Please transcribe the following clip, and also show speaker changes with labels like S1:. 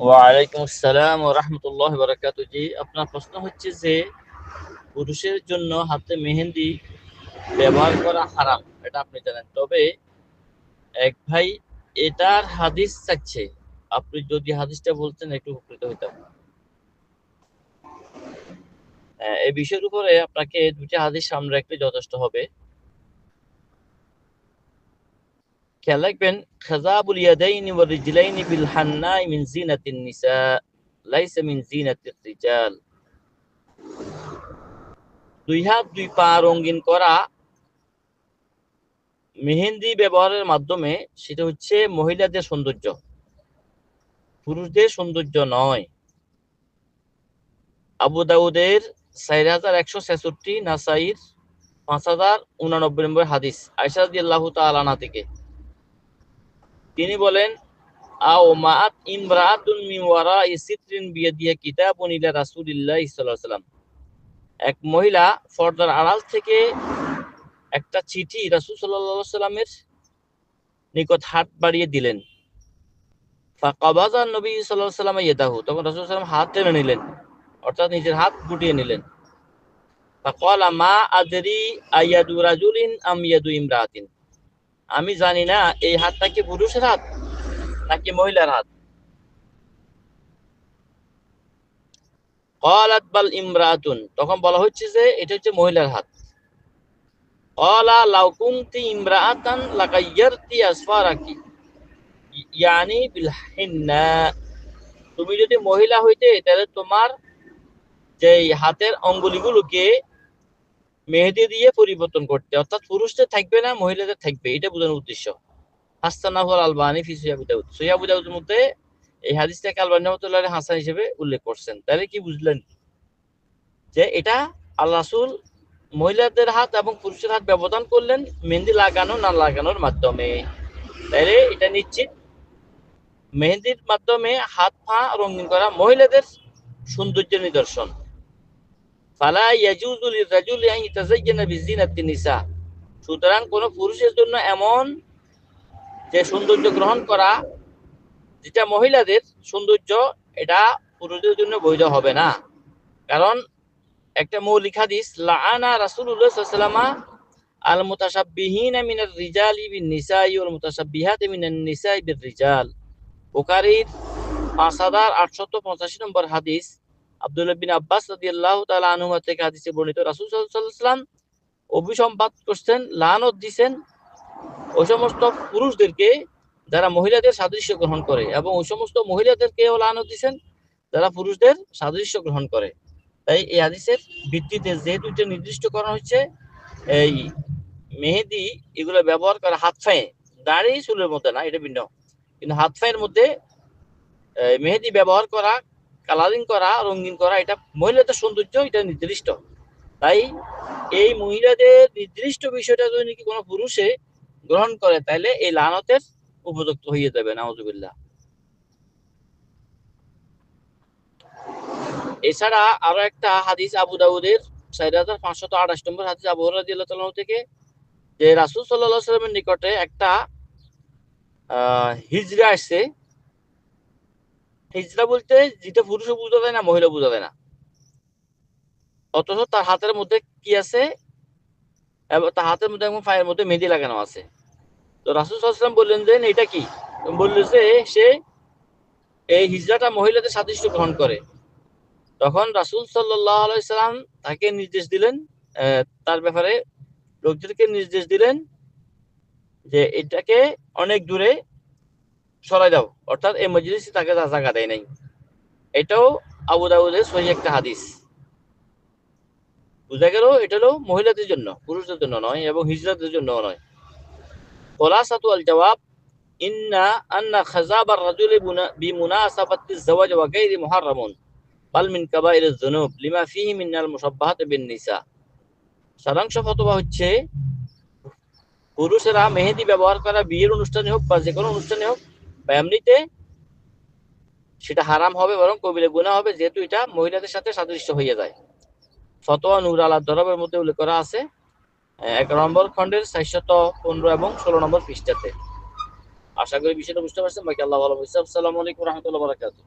S1: ওয়ালাইকুম আসসালাম ও রহমতুল্লাহ বারাকাত জি আপনার প্রশ্ন হচ্ছে যে পুরুষের জন্য হাতে মেহেন্দি ব্যবহার করা হারাম এটা আপনি জানেন। তবে এক ভাই এটার হাদিস চাচ্ছে। আপনি যদি হাদিসটা বলতেন একটু উপকৃত হইতাম। আহ, এই বিষয়ের উপরে আপনাকে দুটি হাদিস সামনে রাখলে যথেষ্ট হবে। খেয়াল রাখবেন খাজাবুল ইয়াদাইনি ওয়া রিজলাইনি বিল হান্নাই মিন জিনাতিন নিসা, লাইসা মিন জিনাতির রিজাল। দুই হাত, দুই পা রঙিন করা মেহেন্দি ব্যবহারের মাধ্যমে সেটা হচ্ছে মহিলাদের সৌন্দর্য, পুরুষদের সৌন্দর্য নয়। আবু দাউদের চার হাজার একশো ছেষট্টি, নাসাইর পাঁচ হাজার উনানব্বই নম্বর হাদিস আয়সা আল্লাহ তালানা থেকে। তিনি বলেন সাল্লাম এক মহিলা আড়াল থেকে একটা চিঠি সাল্লামের নিকট হাত বাড়িয়ে দিলেন। ফাকাবাজা নবী সাল্লাল্লাহু সাল্লাম ইয়াদাহু, তখন রাসূল সাল্লাম হাত টেনে নিলেন, অর্থাৎ নিজের হাত গুটিয়ে নিলেন। ফাকালা, মা আদরি আয়াদু রাজুলিন আম ইয়াদু ইমরাআতিন আমি জানি না, এই হাতটা কি পুরুষের হাত নাকি মহিলার হাত? কলাত বাল ইমরাতুন, তখন বলা হচ্ছে যে এটা হচ্ছে মহিলার হাত। ইমরাতান ইয়ানি বিল তুমি যদি মহিলা হইতে, তাহলে তোমার যে হাতের অঙ্গুলিগুলোকে মেহেদি দিয়ে পরিবর্তন করতে, অর্থাৎ পুরুষদের থাকবে না, মহিলাদের থাকবে, এটা বোঝানোর উদ্দেশ্য। হাসানাহুল আলবানি ফি সৈয়াবু মধ্যে এই হাদিসটাকে আলবানি রহমতুল্লাহ হাসান হিসেবে উল্লেখ করছেন? তাহলে কি বুঝলেন? যে এটা আল্লাহ রাসূল মহিলাদের হাত এবং পুরুষের হাত ব্যবধান করলেন মেহেন্দি লাগানো না লাগানোর মাধ্যমে। তাহলে এটা নিশ্চিত। মেহেন্দির মাধ্যমে হাত পা রঙিন করা মহিলাদের সৌন্দর্যের নিদর্শন। ফালা ইয়াজুজু লিরাজুলি আন ইয়াতাযায়্যানা বিজিনাতিন নিসা। সুতরাং কোন পুরুষের জন্য এমন যে সৌন্দর্য গ্রহণ করা, যেটা মহিলাদের সৌন্দর্য, এটা পুরুষদের জন্য বৈধ হবে না। কারণ একটা মৌলিক হাদিস, লাআনা রাসূলুল্লাহ সাল্লাল্লাহু আলাইহি আল মুতাশাব্বিহিনা মিনার রিজালি বিন নিসাই ওয়াল মুতাশাব্বিহাতি মিনান নিসাই বির রিজাল বুখারীর 5885 নম্বর হাদিস আব্দুল্লাহ আব্বাস রাদিয়াল্লাহু থেকে হাদিসে বর্ণিত করছেন, লানত দিছেন ওই সমস্ত পুরুষদেরকে যারা মহিলাদের সাদৃশ্য গ্রহণ করে এবং ওই সমস্ত মহিলাদেরকেও লানত দিছেন যারা পুরুষদের সাদৃশ্য গ্রহণ করে। তাই এই হাদিসের ভিত্তিতে যে দুইটা নির্দিষ্ট করা হচ্ছে এই মেহেদি এগুলো ব্যবহার করে হাত ফাঁয়ে, দাড়ি চুলের মধ্যে না, এটা ভিন্ন। কিন্তু হাত ফাঁয়ের মধ্যে মেহেদি ব্যবহার করা কালারিং করা, রঙিন করা, এটা মহিলাদের সৌন্দর্য, এটা নির্দিষ্ট। তাই এই মহিলাদের নির্দিষ্ট বিষয়টা যদি নাকি কোনো পুরুষে গ্রহণ করে, তাহলে এই লানতের উপযুক্ত হয়ে যাবে, নাউজুবিল্লাহ। এছাড়া আরও একটা হাদিস আবু দাউদের, চার হাজার পাঁচশত আঠাশ নম্বর হাদিস আবু রাদিয়াল্লাহু থেকে, যে রাসূল আলাইহি সাল্লামের নিকটে একটা হিজরা আসছে হিজরা বলতে যেটা পুরুষও বোঝা যায় না মহিলা বোঝা না। অথচ তার হাতের মধ্যে কি আছে? তার হাতের মধ্যে এবং পায়ের মধ্যে মেহেদি লাগানো আছে। তো রাসুল সাল্লাম বললেন যে, এটা কি? বলল যে, সে এই হিজরাটা মহিলাদের সাদৃশ্য গ্রহণ করে। তখন রাসুল আলাইসাল্লাম তাকে নির্দেশ দিলেন তার ব্যাপারে লোকদেরকে নির্দেশ দিলেন যে, এটাকে অনেক দূরে সরাই দাও। অর্থাৎ এই মজলিস তাকে জায়গা দেয় নাই। এটাও আবু দাউদের সহি একটা হাদিস। বুঝা গেল? এটা হলো মহিলাদের জন্য, পুরুষদের জন্য নয় এবং হিজরাদের জন্য নয়। খোলাসাতু আল জবাব, ইন্না আন্না খাজা খাজাবার রাজুল বিমুনাসাবাতি জাওয়াজ ওয়া গায়রি মুহাররামুন পাল মিন কাবাইর যুনুব, লিমা ফিহি মিনাল মুসাব্বাহাত বিন নিসা। সারাংশ ফতবা হচ্ছে, পুরুষেরা মেহেদি ব্যবহার করা, বিয়ের অনুষ্ঠানে হোক বা যে কোনো অনুষ্ঠানে হোক বা এমনিতে সেটা হারাম হবে, বরং কবিরে গুণা হবে, যেহেতু এটা মহিলাদের সাথে সাদৃশ্য হয়ে যায়। ফতোয়া নূর আলা দরবের মধ্যে উল্লেখ করা আছে, এক নম্বর খণ্ডের চারশত পনেরো এবং ষোলো নম্বর পৃষ্ঠাতে। আশা করি বিষয়টা বুঝতে পারছেন। বাকি আল্লাহ ভালো বুঝছে আসসালামু আলাইকুম রহমতুল্লাহ বারাকাতুহ।